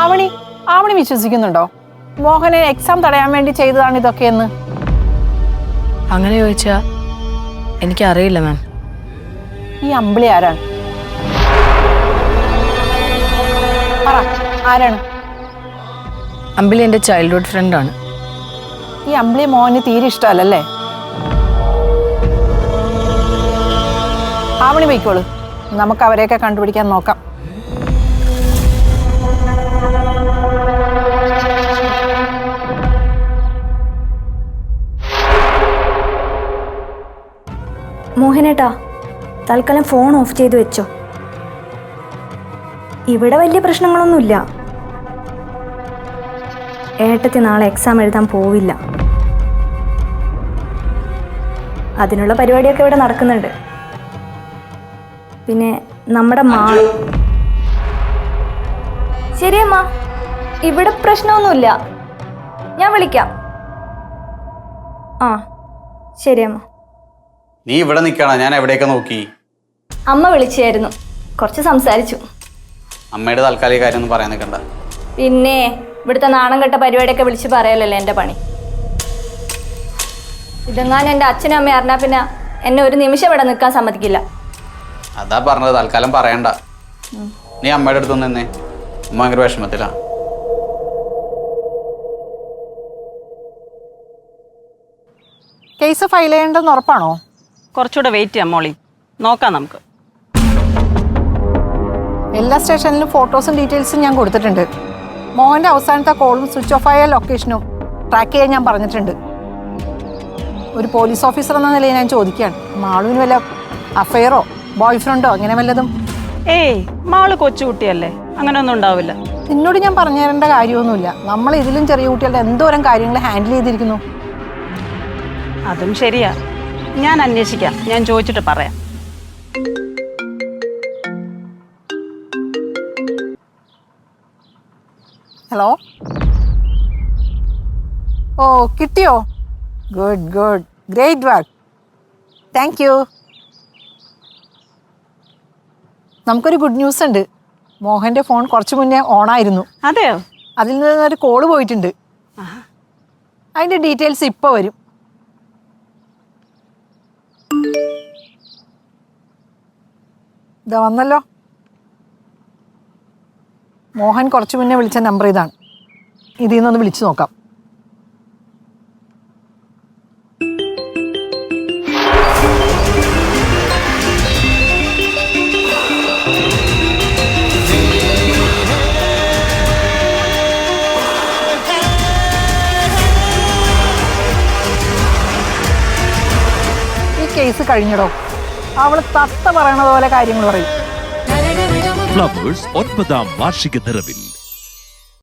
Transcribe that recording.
ആവണി ആവണി വിശ്വസിക്കുന്നുണ്ടോ? മോഹനെ എക്സാം തടയാൻ വേണ്ടി ചെയ്തതാണ് ഇതൊക്കെ എന്ന്? അങ്ങനെ ചോദിച്ചാ എനിക്ക് അറിയില്ല മാം ഈ അമ്പിളി ആരാണ്? പറ ആരാണ്? അമ്പിളി എന്റെ ചൈൽഡ്ഹുഡ് ആണ്. ഈ അമ്പിളി മോഹന് തീരെ ഇഷ്ടമല്ലല്ലേ? ആവണി പോയിക്കോളൂ. നമുക്ക് അവരെയൊക്കെ കണ്ടുപിടിക്കാൻ നോക്കാം. മോഹനേട്ടാ തൽക്കാലം ഫോൺ ഓഫ് ചെയ്തു വെച്ചോ. ഇവിടെ വലിയ പ്രശ്നങ്ങളൊന്നുമില്ല. ഏട്ടത്തി നാളെ എക്സാം എഴുതാൻ പോവില്ല. അതിനുള്ള പരിപാടിയൊക്കെ ഇവിടെ നടക്കുന്നുണ്ട്. പിന്നെ നമ്മുടെ മാ ശരിയമ്മ ഇവിടെ പ്രശ്നമൊന്നുമില്ല. ഞാൻ വിളിക്കാം. ആ ശരിയമ്മ. നീ ഇവിടെ നിൽക്കണ? ഞാൻ എവിടെയൊക്കെ നോക്കി? അമ്മ വിളിച്ചായിരുന്നു. കുറച്ച് സംസാരിച്ചു. അമ്മയുടെ താൽക്കാലിക കാര്യം ഒന്നും പറയാൻ നിൽക്കണ്ട. പിന്നെ ഇവിടുത്തെ നാണം കെട്ട പരിപാടിയൊക്കെ വിളിച്ച് പറയലല്ലേ എന്റെ പണി? ഇതെങ്ങാനും എന്റെ അച്ഛനും അമ്മയും അറിഞ്ഞാൽ പിന്നെ എന്നെ ഒരു നിമിഷം ഇവിടെ നിൽക്കാൻ സമ്മതിക്കില്ല. അതാ പറഞ്ഞത്. തൽക്കാലം പറയണ്ട. നീ അമ്മയുടെ അടുത്ത് നിന്നേ. അമ്മ ഭയങ്കര വിഷമത്തിലാ. കേസ് ഫയൽ ചെയ്യേണ്ടെന്ന് ഉറപ്പാണോ? കുറച്ചുകൂടെ വെയിറ്റ് ചെയ്യാം മോളി. നോക്കാം നമുക്ക്. എല്ലാ സ്റ്റേഷനിലും ഫോട്ടോസും ഡീറ്റെയിൽസും ഞാൻ കൊടുത്തിട്ടുണ്ട്. മോഹന്റെ അവസാനത്തെ കോളും സ്വിച്ച് ഓഫ് ആയ ലൊക്കേഷനും ട്രാക്ക് ചെയ്യാൻ ഞാൻ പറഞ്ഞിട്ടുണ്ട്. ഒരു പോലീസ് ഓഫീസർ എന്ന നിലയിൽ ഞാൻ ചോദിക്കുകയാണ് മാളുവിന് വല്ല അഫയറോ ബോയ് ഫ്രണ്ടോ അങ്ങനെ വല്ലതും? ഏയ് മാൾ കൊച്ചുകുട്ടിയല്ലേ അങ്ങനെയൊന്നും ഉണ്ടാവില്ല. നിന്നോട് ഞാൻ പറഞ്ഞു തരേണ്ട കാര്യമൊന്നുമില്ല. നമ്മൾ ഇതിലും ചെറിയ കുട്ടികളുടെ എന്തോരം കാര്യങ്ങൾ ഹാൻഡിൽ ചെയ്തിരിക്കുന്നു? അതും ശരിയാ. ഞാൻ അന്വേഷിക്കാം. ഞാൻ ചോദിച്ചിട്ട് പറയാം. ഹലോ? ഓ കിട്ടിയോ? Good good. Great work. Thank you. നമുക്കൊരു ഗുഡ് ന്യൂസ് ഉണ്ട്. മോഹന്റെ ഫോൺ കുറച്ച് മുന്നേ ഓൺ ആയിരുന്നു അതെയോ? അതിൽ നിന്ന് ഒരു കോൾ പോയിട്ടുണ്ട്. അതിന്റെ ഡീറ്റെയിൽസ് ഇപ്പോൾ വരും. ഇതാ വന്നല്ലോ. മോഹൻ കുറച്ച് മുന്നേ വിളിച്ച നമ്പർ ഇതാണ്. ഇതിൽ നിന്നൊന്ന് വിളിച്ചു നോക്കാം. കേസ് കഴിഞ്ഞടോ. അവൾ തത്ത പറയണ പോലെ കാര്യങ്ങൾ പറയും. ഫ്ലവേഴ്സ് ഒൻപതാം വാർഷിക നിറവിൽ.